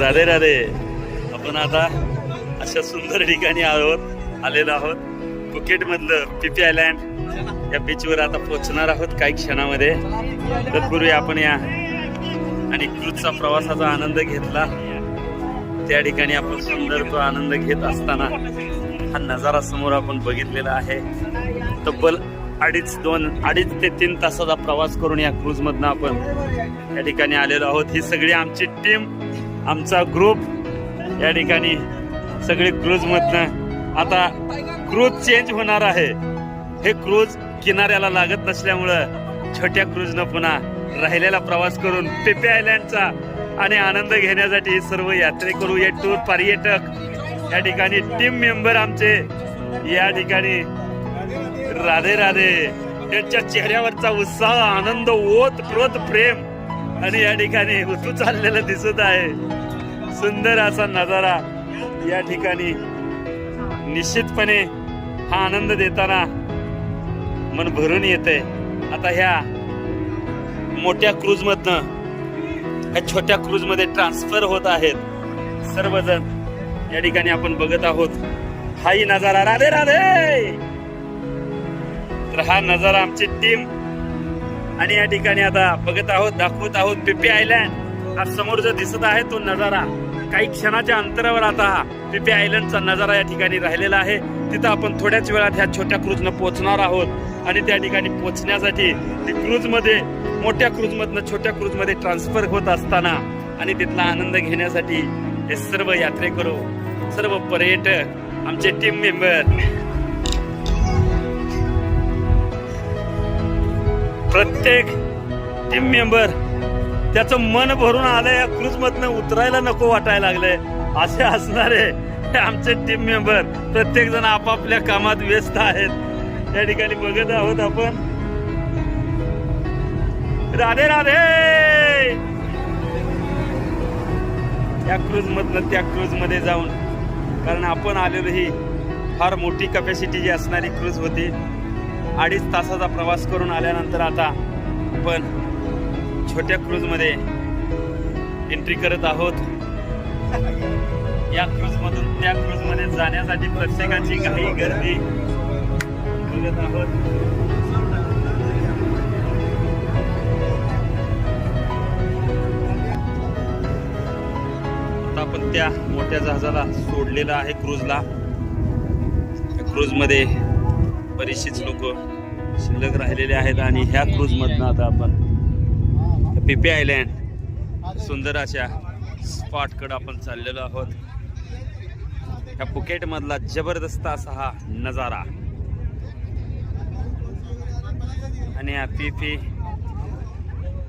राधे राधे. आपण आता अशा सुंदर ठिकाणी आहोत आलेलो आहोत. फुकेट मधलं पीपी आयलँड या बीचवर आता पोहोचणार आहोत काही क्षणामध्ये. तत्पूर्वी आपण या. आणि क्रूजचा प्रवासाचा आनंद घेतला. त्या ठिकाणी आपण सुंदर तो आनंद घेत असताना हा नजारा समोर आपण बघितलेला आहे. तब्बल अडीच दोन अडीच ते तीन तासाचा प्रवास करून या क्रूजमधनं आपण या ठिकाणी आलेलो आहोत. ही सगळी आमची टीम आमचा ग्रुप या ठिकाणी सगळे क्रूजमधनं आता क्रूज चेंज होणार आहे. हे क्रूज किनाऱ्याला लागत नसल्यामुळं छोट्या क्रूजनं पुन्हा राहिलेला प्रवास करून पेपे आयलँडचा आणि आनंद घेण्यासाठी सर्व यात्रेकरू या टूर पर्यटक. या ठिकाणी टीम मेंबर आमचे. या ठिकाणी राधे राधे. त्यांच्या चेहऱ्यावरचा उत्साह आनंद ओत प्रोत प्रेम. आणि या ठिकाणी ऋतू चाललेला दिसत आहे. सुंदर असा नजारा या ठिकाणी निश्चितपणे हा आनंद देताना मन भरून येते आता ह्या मोठ्या क्रूज मधन ह्या छोट्या क्रूजमध्ये ट्रान्सफर होत आहेत सर्वजण. या ठिकाणी आपण बघत आहोत. हाही नजारा. राधे राधे! तर हा नजारा आमची टीम आणि या ठिकाणी आता बघत आहोत दाखवत आहोत पिपी आयलँड. हा समोर जो दिसत आहे तो नजारा. काही क्षणाच्या अंतरावर आता हा पिपी आयलंडचा नजारा या ठिकाणी राहिलेला आहे. तिथं आपण थोड्याच वेळात ह्या छोट्या क्रूजनं पोहोचणार आहोत. आणि त्या ठिकाणी पोहोचण्यासाठी ती क्रूजमध्ये मोठ्या क्रूजमधनं छोट्या क्रूजमध्ये ट्रान्सफर होत असताना आणि तिथला आनंद घेण्यासाठी हे सर्व यात्रेकरू सर्व पर्यटक आमचे टीम मेंबर प्रत्येक टीम मेंबर त्याचं मन भरून आलंय या क्रूज मधनं उतरायला नको वाटायला लागलंय. असे असणारे हे आमचे टीम मेंबर प्रत्येक जण आपापल्या कामात व्यस्त आहेत. या ठिकाणी बघत आहोत आपण. राधे राधे! या क्रूज मधनं त्या क्रूजमध्ये जाऊन कारण आपण आलेलो ही फार मोठी कपॅसिटी जी असणारी क्रूज होती अडीच तासाचा प्रवास करून आल्यानंतर आता आपण छोट्या क्रूजमध्ये एंट्री करत आहोत. या क्रूजमधून त्या क्रूजमध्ये जाण्यासाठी प्रत्येकाची काही गर्दी बघत आहोत. आपण त्या मोठ्या जहाजाला सोडलेलं आहे क्रूजला. क्रूजमध्ये बरीचशीच लोक शिल्लक राहिलेले आहेत आणि ह्या क्रूज मधनं आता आपण पिपी आयलँड सुंदर अशा स्पॉटकडं आपण चाललेलो आहोत. ह्या फुकेट मधला जबरदस्त असा हा नजारा. आणि या पिपी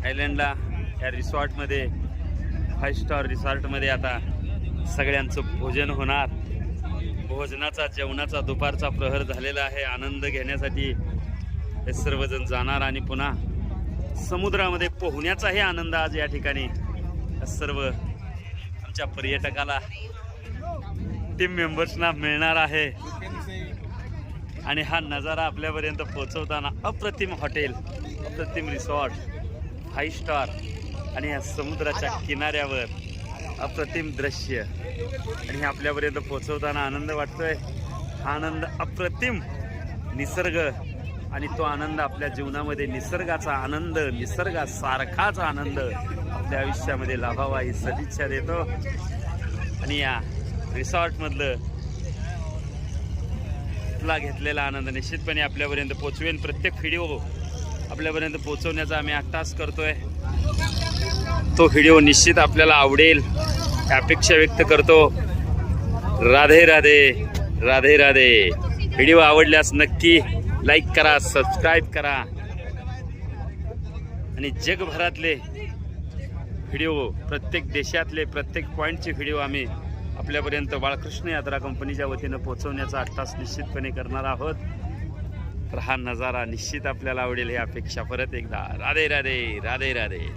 आयलँडला या रिसॉर्टमध्ये फाईव्ह स्टार रिसॉर्टमध्ये आता सगळ्यांचं भोजन होणार. भोजनाचा जेवणाचा दुपारचा प्रहर झालेला आहे. आनंद घेण्यासाठी हे सर्वजण जाणार आणि पुन्हा समुद्रामध्ये पोहण्याचाही आनंद आज या ठिकाणी सर्व आमच्या पर्यटकाला टीम मेंबर्सना मिळणार आहे. आणि हा नजारा आपल्यापर्यंत पोहोचवताना अप्रतिम हॉटेल अप्रतिम रिसॉर्ट फाईव्ह स्टार आणि या समुद्राच्या किनाऱ्यावर अप्रतिम दृश्य. आणि हे आपल्यापर्यंत पोचवताना आनंद वाटतोय. हा आनंद अप्रतिम निसर्ग आणि तो आनंद आपल्या जीवनामध्ये निसर्गाचा आनंद निसर्गासारखाच आनंद आपल्या आयुष्यामध्ये लाभावा ही सदिच्छा देतो. आणि या रिसॉर्टमधलं ला घेतलेला आनंद निश्चितपणे आपल्यापर्यंत पोचवेन प्रत्येक व्हिडिओ आपल्यापर्यंत पोचवण्याचा आम्ही आत्ताच करतोय. तो व्हिडिओ निश्चित आपल्याला आवडेल. अपेक्षा व्यक्त करतो. राधे राधे राधे राधे. व्हिडिओ आवडल्यास नक्की लाईक करा सबस्क्राईब करा. आणि जगभरातले व्हिडिओ प्रत्येक देशातले प्रत्येक पॉईंटचे व्हिडिओ आम्ही आपल्यापर्यंत बाळकृष्ण यात्रा कंपनीच्या वतीनं पोहोचवण्याचा अट्टास निश्चितपणे करणार आहोत. तर हा नजारा निश्चित आपल्याला आवडेल ही अपेक्षा परत एकदा. राधे राधे राधे राधे.